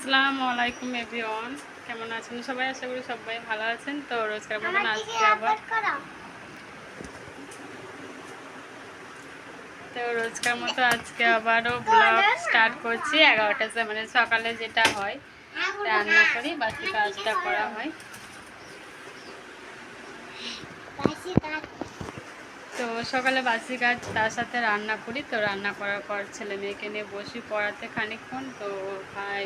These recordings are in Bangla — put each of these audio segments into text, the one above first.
আসসালামু আলাইকুম এভরিওয়ান। কেমন আছেন সবাই? আশা করি সবাই ভালো আছেন। তো রোজকার মতন আজকে আবার তো রোজকার মতো আজকে আবারও ব্লগ স্টার্ট করছি। এগারোটা মানে সকালে যেটা হয় রান্না করি বাকি কাজটা করা হয়। তো সকালে বাসি কাজ তার সাথে রান্না করি। তো রান্না করার পর ছেলে মেয়েকে নিয়ে বসি পড়াতে খানিকক্ষণ। তো খাই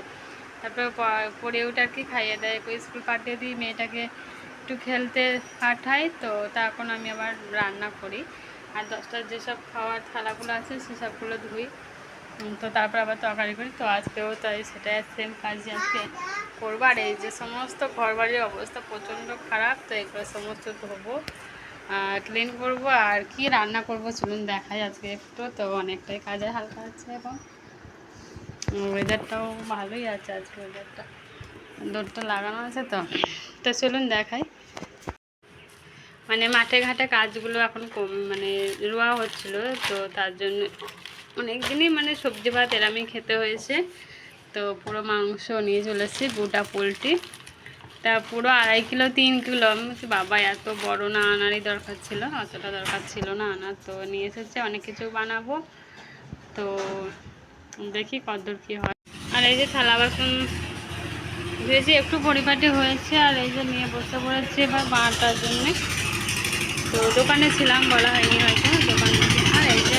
তারপরে আর কি খাইয়ে দেয়। স্কুল পাঠিয়ে দিই মেয়েটাকে একটু খেলতে পাঠাই, তো তখন আমি আবার রান্না করি। আর দশটার যেসব খাওয়ার থালাগুলো আছে সেসবগুলো ধুই। তো তারপর আবার তরকারি করি। তো আজকেও তাই, সেটাই সেম কাজই আজকে করব। আর এই যে সমস্ত ঘরবাড়ির অবস্থা প্রচণ্ড খারাপ, তো এগুলো সমস্ত ধোবো ক্লিন করব। আর কি রান্না করব চলুন দেখাই আজকে একটু। তো অনেকটাই কাজে হালকা আছে এবং ওয়েদারটাও ভালোই আছে আজকে ওয়েদারটা দৌড়টা লাগানো আছে তো। তো চলুন দেখাই। মানে মাঠে ঘাটে কাজগুলো এখন কম মানে রোয়া হচ্ছিল, তো তার জন্য অনেক দিনই মানে সবজি ভাত এরামই খেতে হয়েছে। তো পুরো মাংস নিয়ে চলেছি, গোটা পোলট্রি। তা পুরো আড়াই কিলো, তিন কিলো। আমি বাবা, এত বড় না আনারই দরকার ছিল অতটা দরকার ছিল না আনার। তো নিয়ে এসেছে, অনেক কিছু বানাবো। তো দেখি কতদূর কী হয়। আর এই যে থালা বাসন ধুয়েছি, একটু পরিপাটি হয়েছে, আর এই যে নিয়ে বসে পড়েছে এবার বাঁটার জন্যে। তো দোকানে ছিলাম, বলা হয়নি হয়তো, দোকানে আর এই যে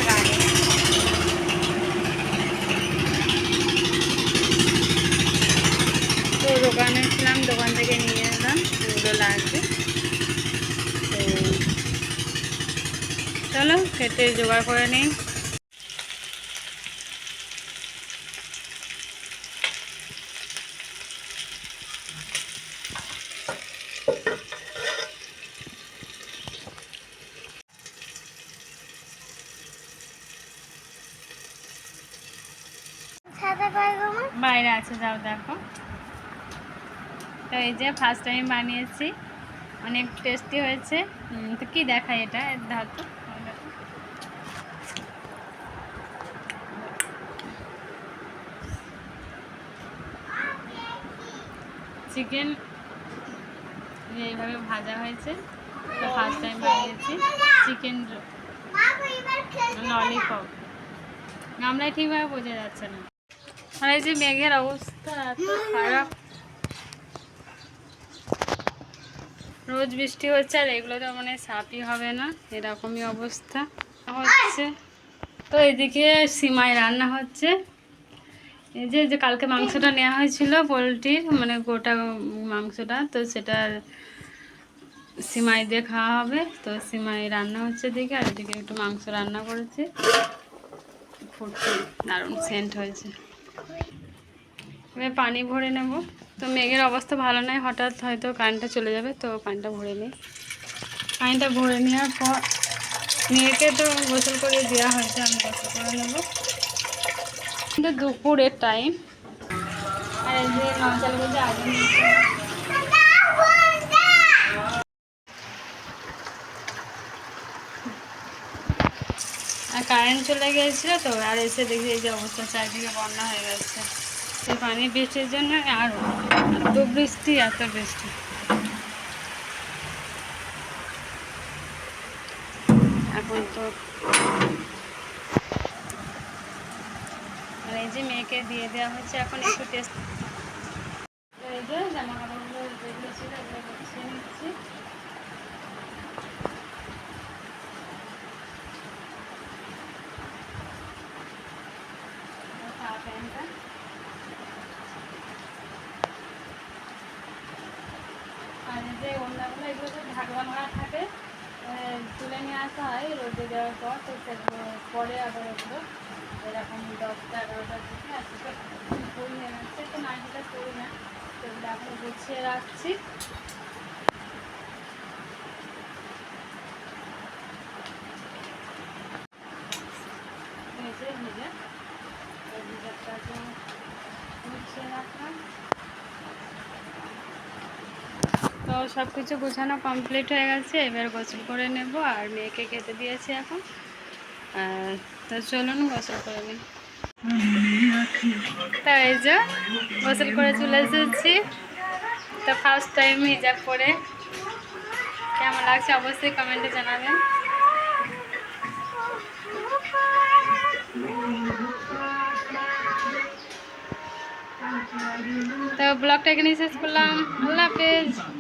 তো দোকানে ছিলাম, দোকান থেকে নিয়ে এলাম এগুলো লাগবে তো চলো, খেতে জোগাড় করে নিই। বাইরে আছে, যাও দেখো। তো এই যে ফার্স্ট টাইম বানিয়েছি, অনেক টেস্টি হয়েছে। তো কি দেখায় এটা? ধাতু চিকেন এইভাবে ভাজা হয়েছে। তো ফার্স্ট টাইম বানিয়েছি চিকেন ললিপপ নামটাই ঠিকভাবে বোঝা যাচ্ছে না। আর এই যে মেঘের অবস্থা এত খারাপ। রোজ বৃষ্টি হচ্ছে আর এগুলো তো মানে সাপই হবে না, এরকমই অবস্থা হচ্ছে। তো এদিকে সিমাই রান্না হচ্ছে। এই যে যে কালকে মাংসটা নেওয়া হয়েছিল পোলট্রির মানে গোটা মাংসটা, তো সেটা সিমাই দিয়ে খাওয়া হবে। তো সিমাই রান্না হচ্ছে এদিকে, আর এদিকে একটু মাংস রান্না করেছি। ফুটছে, দারুণ সেন্ট হয়েছে। এবার পানি ভরে নেব। তো মেঘের অবস্থা ভালো নয় হঠাৎ হয়তো কারেন্টটা চলে যাবে, তো পানিটা ভরে নিই। পানিটা ভরে নেওয়ার পর মেয়েকে তো গোসল করে দেওয়া হয়েছে, আমি গোসল করে নেব। কিন্তু দুপুরের টাইম আর এই যে নচাল বলছে আগে আর কারেন্ট চলে গিয়েছিল তো, আর এসে দেখি এই যে অবস্থা, চারদিকে বন্যা হয়ে গেছে। সেই পানি বৃষ্টির জন্য আরও এত বৃষ্টি এত বৃষ্টি। এখন তো আর এই যে মেয়েকে দিয়ে দেওয়া হচ্ছে এখন একটু টেস্ট এই যে জামা কাপড়গুলো যেগুলো ছিল এগুলো গুছিয়ে নিচ্ছি আর আর যে ওড়নাগুলো এগুলো তো ঢাকনা মারা থাকে তুলে নিয়ে আসা হয় রোদে দেওয়ার পর, তো সেগুলো পরে আবার ওগুলো এরকম দশটা, এগারোটার দিকে পরি নিয়ে আসছে, তো নাইটিটা পরি না, তো এগুলো এখন গুছিয়ে রাখছি। যে ভিজে এই ভিজারটাকে গুছিয়ে রাখলাম তো সব কিছু গোছানো কমপ্লিট হয়ে গেছে, এবার গোসল করে নেব আর মেয়েকে খেতে দিয়েছি এখন। তো চলুন গোসল করে নিই। তা এই যে, গোসল করে চলে এসেছি। তো ফার্স্ট টাইম হিজাব পরে। কেমন লাগছে অবশ্যই কমেন্টে জানাবেন। ব্লগটা এখানেই শেষ করলাম। আল্লাহ হাফেজ।